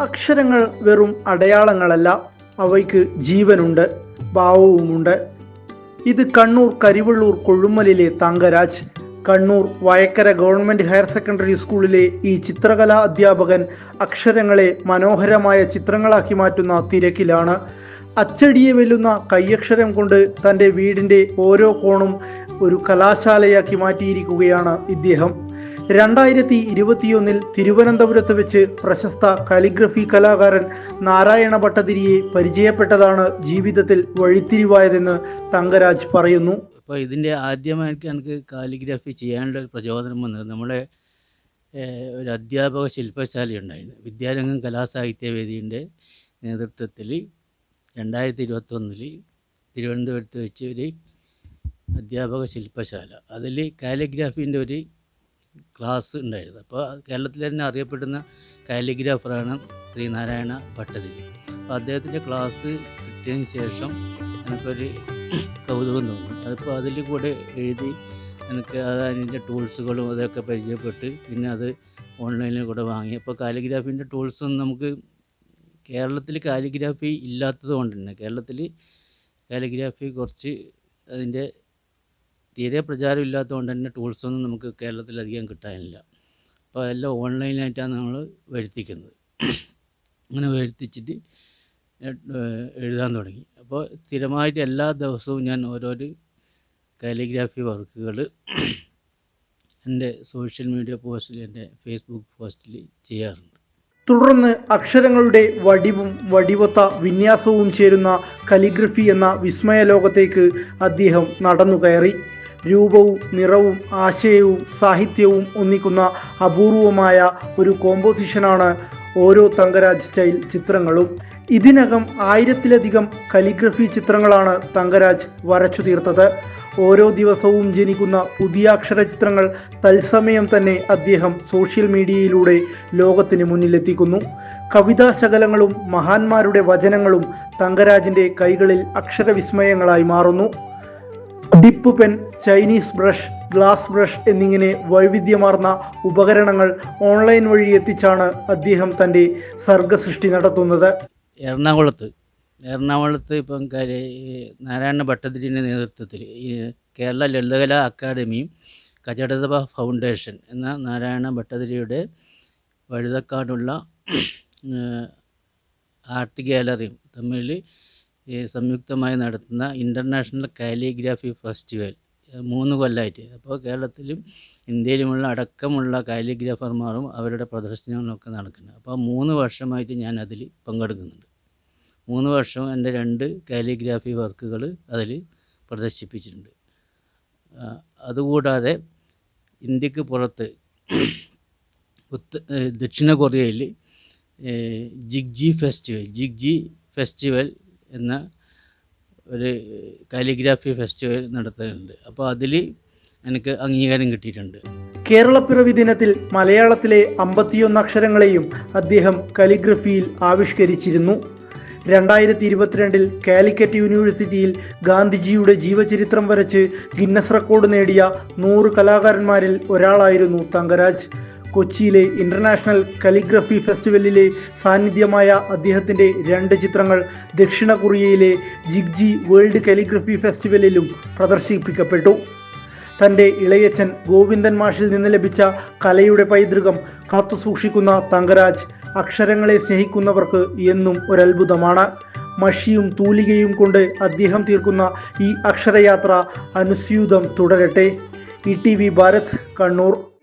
അക്ഷരങ്ങൾ വെറും അടയാളങ്ങളല്ല അവയ്ക്ക് ജീവനുണ്ട് ഭാവവുമുണ്ട്. ഇത് Kannur Karivellur കൊഴുമലിലെ Thankaraj. Kannur Vayakkara government higher secondary സ്കൂളിലെ ഈ ചിത്രകലാ അധ്യാപകൻ അക്ഷരങ്ങളെ മനോഹരമായ ചിത്രങ്ങളാക്കി മാറ്റുന്ന തിരക്കിലാണ്. അച്ചടിയെ വെല്ലുന്ന കയ്യക്ഷരം കൊണ്ട് തന്റെ വീടിന്റെ ഓരോ കോണും ഒരു കലാശാലയാക്കി മാറ്റിയിരിക്കുകയാണ് ഇദ്ദേഹം. രണ്ടായിരത്തി ഇരുപത്തിയൊന്നിൽ തിരുവനന്തപുരത്ത് വെച്ച് പ്രശസ്ത കാലിഗ്രഫി കലാകാരൻ നാരായണ ഭട്ടതിരിയെ പരിചയപ്പെട്ടതാണ് ജീവിതത്തിൽ വഴിത്തിരിവായതെന്ന് തങ്കരാജ് പറയുന്നു. അപ്പോൾ ഇതിന്റെ ആദ്യമായിട്ട് എനിക്ക് കാലിഗ്രാഫി ചെയ്യാനുള്ള ഒരു പ്രചോദനം വന്നത് നമ്മളെ ഏഹ്, ഒരു അധ്യാപക ശില്പശാല ഉണ്ടായിരുന്നു. വിദ്യാരംഗം കലാസാഹിത്യ വേദിയുടെ നേതൃത്വത്തിൽ രണ്ടായിരത്തി ഇരുപത്തൊന്നിൽ തിരുവനന്തപുരത്ത് വെച്ച് ഒരു അധ്യാപക ശില്പശാല. അതിൽ കാലിഗ്രാഫീന്റെ ഒരു ക്ലാസ് ഉണ്ടായിരുന്നു. അപ്പോൾ കേരളത്തിൽ തന്നെ അറിയപ്പെടുന്ന കാലിഗ്രാഫറാണ് ശ്രീനാരായണ ഭട്ടതിരി. അപ്പോൾ അദ്ദേഹത്തിന്റെ ക്ലാസ് കിട്ടിയതിന് ശേഷം എനിക്കൊരു കൗതുകം തോന്നി. അതിപ്പോൾ അതിൽ കൂടെ എഴുതി എനിക്ക് അത് അതിന്റെ ടൂൾസുകളും അതൊക്കെ പരിചയപ്പെട്ട് പിന്നെ അത് ഓൺലൈനിൽ കൂടെ വാങ്ങി. അപ്പോൾ കാലിഗ്രാഫീന്റെ ടൂൾസൊന്നും നമുക്ക് കേരളത്തിൽ കാലിഗ്രാഫി ഇല്ലാത്തത് കൊണ്ട് തന്നെ കേരളത്തിൽ കാലിഗ്രാഫി കുറച്ച് അതിന്റെ തീരെ പ്രചാരം ഇല്ലാത്തതുകൊണ്ട് തന്നെ ടൂൾസൊന്നും നമുക്ക് കേരളത്തിലധികം കിട്ടാനില്ല. അപ്പോൾ എല്ലാം ഓൺലൈനായിട്ടാണ് നമ്മൾ വരുത്തിക്കുന്നത്. അങ്ങനെ വരുത്തിച്ചിട്ട് എഴുതാൻ തുടങ്ങി. അപ്പോൾ സ്ഥിരമായിട്ട് എല്ലാ ദിവസവും ഞാൻ ഓരോരോ കാലിഗ്രാഫി വർക്കുകൾ എന്റെ സോഷ്യൽ മീഡിയ പോസ്റ്റിൽ എന്റെ ഫേസ്ബുക്ക് പോസ്റ്റിൽ ചെയ്യാറുണ്ട്. തുടർന്ന് അക്ഷരങ്ങളുടെ വടിവും വടിവത്ത വിന്യാസവും ചേരുന്ന കലിഗ്രഫി എന്ന വിസ്മയ ലോകത്തേക്ക് അദ്ദേഹം നടന്നു കയറി രൂപവും നിറവും ആശയവും സാഹിത്യവും ഒന്നിക്കുന്ന അപൂർവമായ ഒരു കോമ്പോസിഷനാണ് ഓരോ തങ്കരാജ് സ്റ്റൈൽ ചിത്രങ്ങളും. ഇതിനകം ആയിരത്തിലധികം കലിഗ്രഫി ചിത്രങ്ങളാണ് തങ്കരാജ് വരച്ചു തീർത്തത്. ഓരോ ദിവസവും ജനിക്കുന്ന പുതിയ അക്ഷര ചിത്രങ്ങൾ തത്സമയം തന്നെ അദ്ദേഹം സോഷ്യൽ മീഡിയയിലൂടെ ലോകത്തിന് മുന്നിലെത്തിക്കുന്നു. കവിതാശകലങ്ങളും മഹാന്മാരുടെ വചനങ്ങളും തങ്കരാജിന്റെ കൈകളിൽ അക്ഷരവിസ്മയങ്ങളായി മാറുന്നു. Dip pen Chinese brush glass brush എന്നിങ്ങനെ വൈവിധ്യമാർന്ന ഉപകരണങ്ങൾ ഓൺലൈൻ വഴി എത്തിച്ചാണ് അദ്ദേഹം തന്റെ സർഗസൃഷ്ടി നടത്തുന്നത്. എറണാകുളത്ത് എറണാകുളത്ത് ഇപ്പം നാരായണ ഭട്ടതിരിന്റെ നേതൃത്വത്തിൽ ഈ കേരള ലളിതകലാ അക്കാദമിയും കചടതപ ഫൗണ്ടേഷൻ എന്ന നാരായണ ഭട്ടതിരിയുടെ വഴുതക്കാടുള്ള ആർട്ട് ഗാലറിയും തമ്മിൽ സംയുക്തമായി നടത്തുന്ന ഇന്റർനാഷണൽ കാലിഗ്രാഫി ഫെസ്റ്റിവൽ മൂന്ന് കൊല്ലമായിട്ട് അപ്പോൾ കേരളത്തിലും ഇന്ത്യയിലുമുള്ള അടക്കമുള്ള കാലിഗ്രാഫർമാരും അവരുടെ പ്രദർശനങ്ങളൊക്കെ നടക്കുന്നുണ്ട് അപ്പോൾ മൂന്ന് വർഷമായിട്ട് ഞാൻ അതിൽ പങ്കെടുക്കുന്നുണ്ട്. മൂന്ന് വർഷം എന്റെ രണ്ട് കാലിഗ്രാഫി വർക്കുകൾ അതിൽ പ്രദർശിപ്പിച്ചിട്ടുണ്ട്. അതുകൂടാതെ ഇന്ത്യയ്ക്ക് പുറത്ത് ഉത്ത ദക്ഷിണ കൊറിയയിൽ ജിഗ്ജി ഫെസ്റ്റിവൽ ജിഗ്ജി ഫെസ്റ്റിവൽ എന്ന ഒരു കാലിഗ്രാഫി ഫെസ്റ്റിവൽ നടത്തുന്നുണ്ട്. അപ്പോൾ അതിൽ എനിക്ക് അംഗീകാരം കിട്ടിയിട്ടുണ്ട്. കേരളപ്പിറവി ദിനത്തിൽ മലയാളത്തിലെ അമ്പത്തിയൊന്ന് അക്ഷരങ്ങളെയും അദ്ദേഹം കലിഗ്രഫിയിൽ ആവിഷ്കരിച്ചിരുന്നു. രണ്ടായിരത്തി ഇരുപത്തിരണ്ടിൽ കാലിക്കറ്റ് യൂണിവേഴ്സിറ്റിയിൽ ഗാന്ധിജിയുടെ ജീവചരിത്രം വരച്ച് ഗിന്നസ് റെക്കോർഡ് നേടിയ നൂറ് കലാകാരന്മാരിൽ ഒരാളായിരുന്നു തങ്കരാജ്. കൊച്ചിയിലെ ഇന്റർനാഷണൽ കലിഗ്രഫി ഫെസ്റ്റിവലിലെ സാന്നിധ്യമായ അദ്ദേഹത്തിന്റെ രണ്ട് ചിത്രങ്ങൾ ദക്ഷിണ കൊറിയയിലെ ജിഗ്ജി വേൾഡ് കലിഗ്രഫി ഫെസ്റ്റിവലിലും പ്രദർശിപ്പിക്കപ്പെട്ടു. തന്റെ ഇളയച്ചൻ ഗോവിന്ദൻ മാഷിൽ നിന്ന് ലഭിച്ച കലയുടെ പൈതൃകം കാത്തുസൂക്ഷിക്കുന്ന തങ്കരാജ് അക്ഷരങ്ങളെ സ്നേഹിക്കുന്നവർക്ക് എന്നും ഒരത്ഭുതമാണ്. മഷിയും തൂലികയും കൊണ്ട് അദ്ദേഹം തീർക്കുന്ന ഈ അക്ഷരയാത്ര അനുസ്യൂതം തുടരട്ടെ. E T V Bharat Kannur.